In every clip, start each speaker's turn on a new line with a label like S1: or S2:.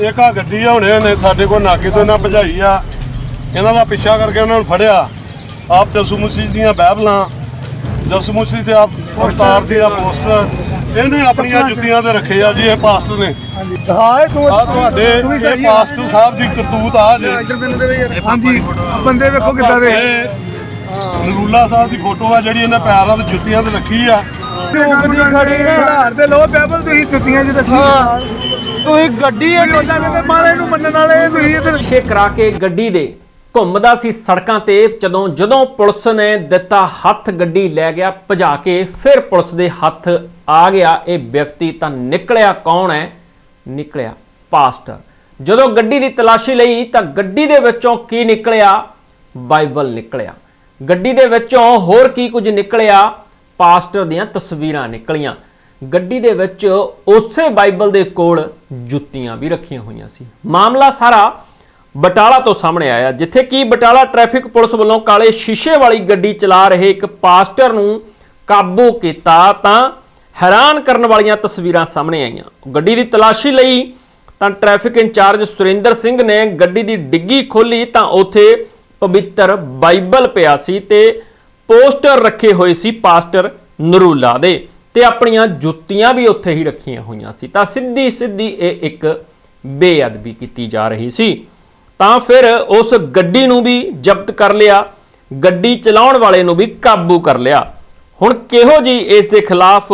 S1: ਇੱਕ ਆ ਗੱਡੀ ਆ ਹੁਣੇ ਨੇ ਸਾਡੇ ਕੋਲ ਨਾਕੇ ਤੋਂ ਇਹਨਾਂ ਭਜਾਈ ਆ। ਇਹਨਾਂ ਦਾ ਪਿੱਛਾ ਕਰਕੇ ਉਹਨਾਂ ਨੂੰ ਫੜਿਆ। ਆਪ ਜਸੂ ਮਸੀਹ ਦੀਆਂ ਬਹਿਬਲਾਂ ਜਸੂ ਮਸੀਹ ਤੇ ਆਪ ਅਵਤਾਰ ਦੀ ਆ ਪੋਸਟਰ ਇਹਨੇ ਆਪਣੀਆਂ ਜੁੱਤੀਆਂ ਤੇ ਰੱਖੇ ਆ ਜੀ ਇਹ ਪਾਸਟਰ ਨੇ।
S2: ਹਾਂ ਇਹ ਤੂੰ
S1: ਆ ਤੁਹਾਡੇ ਇਹ ਪਾਸਟਰ ਸਾਹਿਬ ਦੀ ਕਰਤੂਤ ਆ ਜੇ।
S2: ਹਾਂਜੀ ਬੰਦੇ ਵੇਖੋ ਕਿੱਦਾਂ ਦੇ
S1: ਨਰੂਲਾ ਸਾਹਿਬ ਦੀ ਫੋਟੋ ਆ ਜਿਹੜੀ ਇਹਨੇ ਪੈਰਾਂ ਤੇ ਜੁੱਤੀਆਂ ਤੇ ਰੱਖੀ ਆ।
S2: ਘਰ ਦੇ ਲੋ ਬੈਬਲ ਤੁਸੀਂ ਜੁੱਤੀਆਂ ਚ ਰੱਖੀ ਤੁਸੀਂ ਗੱਡੀ ਹੈ ਉਹਨਾਂ ਦੇ ਮਾਰੇ ਨੂੰ ਮੰਨਣ ਵਾਲੇ ਤੁਸੀਂ ਇੱਥੇ
S3: ਨਸ਼ੇ ਕਰਾ ਕੇ ਗੱਡੀ ਦੇ ਘੁੰਮਦਾ ਸੀ ਸੜਕਾਂ ਤੇ, ਜਦੋਂ ਜਦੋਂ ਪੁਲਿਸ ਨੇ ਦਿੱਤਾ ਹੱਥ ਗੱਡੀ ਲੈ ਗਿਆ, ਭਜਾ ਕੇ ਫਿਰ ਪੁਲਿਸ ਦੇ ਹੱਥ ਆ ਗਿਆ। ਇਹ ਵਿਅਕਤੀ ਤਾਂ ਨਿਕਲਿਆ ਕੌਣ ਹੈ? ਨਿਕਲਿਆ ਪਾਸਟਰ ਜਦੋਂ ਗੱਡੀ ਦੀ ਤਲਾਸ਼ੀ ਲਈ ਤਾਂ ਗੱਡੀ ਦੇ ਵਿੱਚੋਂ ਕੀ ਨਿਕਲਿਆ? ਬਾਈਬਲ ਨਿਕਲਿਆ। ਗੱਡੀ ਦੇ ਵਿੱਚੋਂ ਹੋਰ ਕੀ ਕੁਝ ਨਿਕਲਿਆ? ਪਾਸਟਰ ਦੀਆਂ ਤਸਵੀਰਾਂ ਨਿਕਲੀਆਂ। ਗੱਡੀ ਦੇ ਵਿੱਚ ਉਸੇ ਬਾਈਬਲ ਦੇ ਕੋਲ ਜੁੱਤੀਆਂ ਵੀ ਰੱਖੀਆਂ ਹੋਈਆਂ ਸੀ। ਮਾਮਲਾ ਸਾਰਾ ਬਟਾਲਾ ਤੋਂ ਸਾਹਮਣੇ ਆਇਆ, ਜਿੱਥੇ ਕਿ ਬਟਾਲਾ ਟ੍ਰੈਫਿਕ ਪੁਲਿਸ ਵੱਲੋਂ ਕਾਲੇ ਸ਼ੀਸ਼ੇ ਵਾਲੀ ਗੱਡੀ ਚਲਾ ਰਹੇ ਇੱਕ ਪਾਸਟਰ ਨੂੰ ਕਾਬੂ ਕੀਤਾ ਤਾਂ ਹੈਰਾਨ ਕਰਨ ਵਾਲੀਆਂ ਤਸਵੀਰਾਂ ਸਾਹਮਣੇ ਆਈਆਂ। ਗੱਡੀ ਦੀ ਤਲਾਸ਼ੀ ਲਈ ਤਾਂ ਟ੍ਰੈਫਿਕ ਇੰਚਾਰਜ ਸੁਰਿੰਦਰ ਸਿੰਘ ਨੇ ਗੱਡੀ ਦੀ ਡਿੱਗੀ ਖੋਲੀ ਤਾਂ ਉੱਥੇ ਪਵਿੱਤਰ ਬਾਈਬਲ ਪਿਆ ਸੀ ਤੇ ਪੋਸਟਰ ਰੱਖੇ ਹੋਏ ਸੀ ਪਾਸਟਰ ਨਰੂਲਾ ਦੇ। ਤੇ ਆਪਣੀਆਂ ਜੁੱਤੀਆਂ ਵੀ ਉੱਥੇ ਹੀ ਰੱਖੀਆਂ ਹੋਈਆਂ ਸੀ। ਤਾਂ ਸਿੱਧੀ ਸਿੱਧੀ ਇਹ ਇੱਕ ਬੇਅਦਬੀ ਕੀਤੀ ਜਾ ਰਹੀ ਸੀ। ਤਾਂ ਫਿਰ ਉਸ ਗੱਡੀ ਨੂੰ ਵੀ ਜ਼ਬਤ ਕਰ ਲਿਆ, ਗੱਡੀ ਚਲਾਉਣ ਵਾਲੇ ਨੂੰ ਵੀ ਕਾਬੂ ਕਰ ਲਿਆ। ਹੁਣ ਕਿਹੋ ਜੀ ਇਸ ਦੇ ਖਿਲਾਫ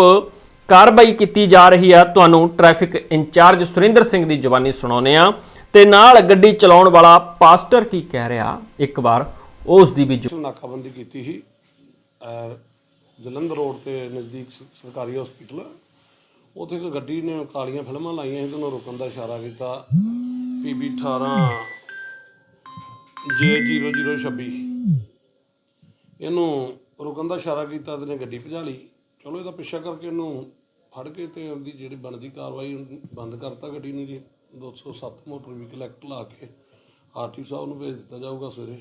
S3: ਕਾਰਵਾਈ ਕੀਤੀ ਜਾ ਰਹੀ ਆ, ਤੁਹਾਨੂੰ ਟ੍ਰੈਫਿਕ ਇੰਚਾਰਜ ਸੁਰਿੰਦਰ ਸਿੰਘ ਦੀ ਜ਼ੁਬਾਨੀ ਸੁਣਾਉਨੇ ਆ ਤੇ ਨਾਲ ਗੱਡੀ ਚਲਾਉਣ ਵਾਲਾ ਪਾਸਟਰ ਕੀ ਕਹਿ ਰਿਹਾ, ਇੱਕ ਵਾਰ ਉਸ ਦੀ ਵੀ
S1: ਨਾਕਾਬੰਦੀ ਕੀਤੀ ਸੀ। ਜਲੰਧਰ ਰੋਡ ਤੇ ਨਜ਼ਦੀਕ ਸ- ਸਰਕਾਰੀ ਹਸਪੀਟਲ ਉੱਥੇ ਇੱਕ ਗੱਡੀ ਨੇ ਕਾਲੀਆਂ ਫਿਲਮਾਂ ਲਾਈਆਂ ਸੀ ਤੇ ਉਹਨੂੰ ਰੁਕਣ ਦਾ ਇਸ਼ਾਰਾ ਕੀਤਾ। ਪੀਬੀ 18 J0026 ਇਹਨੂੰ ਰੁਕਣ ਦਾ ਇਸ਼ਾਰਾ ਕੀਤਾ ਤੇ ਨੇ ਗੱਡੀ ਭਜਾ ਲਈ। ਚਲੋ ਇਹਦਾ ਪਿੱਛਾ ਕਰਕੇ ਇਹਨੂੰ ਫੜ ਕੇ ਤੇ ਉਹਦੀ ਜਿਹੜੀ ਬਣਦੀ ਕਾਰਵਾਈ ਉਹਨੂੰ ਬੰਦ ਕਰਤਾ ਗੱਡੀ ਨੂੰ ਜੀ। 207 ਮੋਟਰ ਵਹੀਕਲ ਐਕਟ ਲਾ ਕੇ। ਆਰਟੀ ਸਾਹਿਬ ਨੂੰ ਭੇਜ ਦਿੱਤਾ ਜਾਊਗਾ ਸਵੇਰੇ।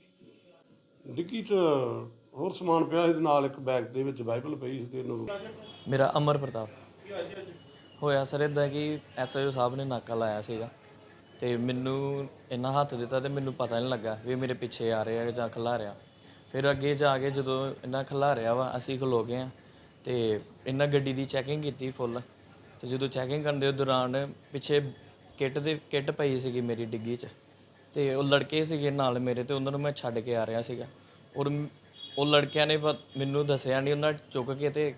S1: ਡਿੱਗੀ 'ਚ ਹੋਰ ਸਮਾਨ ਪਿਆ ਸੀ ਨਾਲ ਇੱਕ ਬੈਗ ਦੇ ਵਿੱਚ ਬਾਈਬਲ ਪਈ ਸੀ ਤੇ ਇਹਨੂੰ
S4: ਮੇਰਾ ਅਮਰ ਪ੍ਰਤਾਪ। ਹੋਇਆ ਸਰ ਇਦਾਂ ਕਿ ਐਸਆਈਓ ਸਾਹਿਬ ਨੇ ਨਾਕਾ ਲਾਇਆ ਸੀਗਾ ਤੇ ਮੈਨੂੰ ਇੰਨਾ ਹੱਥ ਦਿੱਤਾ ਤੇ ਮੈਨੂੰ ਪਤਾ ਨਹੀਂ ਲੱਗਾ ਵੀ ਇਹ ਮੇਰੇ ਪਿੱਛੇ ਆ ਰਿਹਾ ਜਾਂ ਖਲਾ ਰਿਹਾ। ਫਿਰ ਅੱਗੇ ਜਾ ਕੇ ਜਦੋਂ ਇਹਨਾਂ ਖਲਾ ਰਿਹਾ ਵਾ, ਅਸੀਂ ਖਲੋ ਗਏ ਆ ਤੇ ਇਹਨਾਂ ਗੱਡੀ ਦੀ ਚੈਕਿੰਗ ਕੀਤੀ ਫੁੱਲ ਤੇ ਜਦੋਂ ਚੈਕਿੰਗ ਕਰਨ ਦੇ ਦੌਰਾਨ ਪਿੱਛੇ ਕਿੱਟ ਦੇ ਕਿੱਟ ਪਈ ਸੀਗੀ ਮੇਰੀ ਡਿੱਗੀ 'ਚ। ਤੇ ਉਹ ਲੜਕੇ ਸੀਗੇ ਨਾਲ ਮੇਰੇ ਤੇ ਉਹਨਾਂ ਨੂੰ ਮੈਂ ਛੱਡ ਕੇ ਆ ਰਿਹਾ ਸੀਗਾ। ਔਰ ਮ- ਉਹ ਲੜਕਿਆਂ ਨੇ ਪ- ਮੈਨੂੰ ਦੱਸਿਆ ਨਹੀਂ ਉਹਨਾਂ ਚੁੱਕ ਕੇ ਤੇ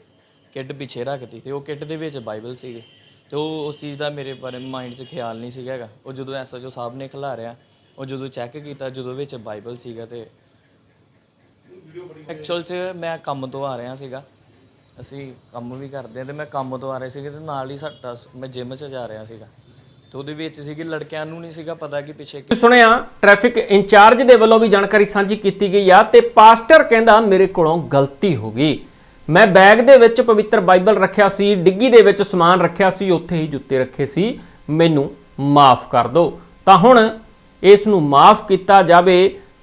S4: ਕਿੱਟ ਪਿੱਛੇ ਰੱਖਤੀ ਤੇ ਉਹ ਕਿੱਟ ਦੇ ਵਿੱਚ ਬਾਈਬਲ ਸੀਗੇ। ਤੇ ਉਹ ਉਸ ਚੀਜ਼ ਦਾ ਮੇਰੇ ਬਾਰੇ ਮਾਈਂਡ 'ਚ ਖਿਆਲ ਨਹੀਂ ਸੀਗਾ ਹੈਗਾ। ਉਹ ਜਦੋਂ ਐਸਐਚਓ ਸਾਹਿਬ ਨੇ ਖਿਲਾਰਿਆ ਉਹ ਜਦੋਂ ਚੈੱਕ ਕੀਤਾ, ਜਦੋਂ ਵਿੱਚ ਬਾਈਬਲ ਸੀਗਾ ਤੇ ਐਕਚੁਅਲ 'ਚ ਮੈਂ ਕੰਮ ਤੋਂ ਆ ਰਿਹਾ ਸੀਗਾ। ਅਸੀਂ ਕੰਮ ਵੀ ਕਰਦੇ ਹਾਂ ਤੇ ਮੈਂ ਕੰਮ ਤੋਂ ਆ ਰਿਹਾ ਸੀਗਾ ਤੇ ਨਾਲ ਹੀ ਸਾਡਾ ਮੈਂ ਜਿਮ 'ਚ ਜਾ ਰਿਹਾ ਸੀਗਾ। ਤੇ ਉਹਦੇ ਵਿੱਚ ਸੀਗੀ ਲੜਕਿਆਂ ਨੂੰ ਨਹੀਂ ਸੀਗਾ ਪਤਾ ਕਿ ਪਿੱਛੇ ਕਿ-
S3: ਸੁਣਿਆ ਟ੍ਰੈਫਿਕ ਇੰਚਾਰਜ ਦੇ ਵੱਲੋਂ ਵੀ ਜਾਣਕਾਰੀ ਸਾਂਝੀ ਕੀਤੀ ਗਈ ਆ ਤੇ ਪਾਸਟਰ ਕਹਿੰਦਾ ਮੇਰੇ ਕੋਲੋਂ ਗਲਤੀ ਹੋ ਗਈ ਮੈਂ ਬੈਗ ਦੇ ਵਿੱਚ ਪਵਿੱਤਰ ਬਾਈਬਲ ਰੱਖਿਆ ਸੀ ਡਿੱਗੀ ਦੇ ਵਿੱਚ ਸਮਾਨ ਰੱਖਿਆ ਸੀ ਉੱਥੇ ਹੀ ਜੁੱਤੇ ਰੱਖੇ ਸੀ ਮੈਨੂੰ ਮਾਫ ਕਰ ਦਿਓ ਤਾਂ ਹੁਣ ਇਸ ਨੂੰ ਮਾਫ ਕੀਤਾ ਜਾਵੇ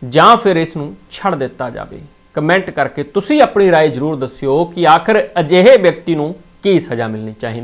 S3: ਜਾਂ ਫਿਰ ਇਸ ਨੂੰ ਛੱਡ ਦਿੱਤਾ ਜਾਵੇ ਕਮੈਂਟ ਕਰਕੇ ਤੁਸੀਂ ਆਪਣੀ رائے ਜ਼ਰੂਰ ਦੱਸਿਓ ਕਿ ਆਖਰ ਅਜਿਹੇ ਵਿਅਕਤੀ ਨੂੰ ਕੀ ਸਜ਼ਾ ਮਿਲਣੀ ਚਾਹੀਦੀ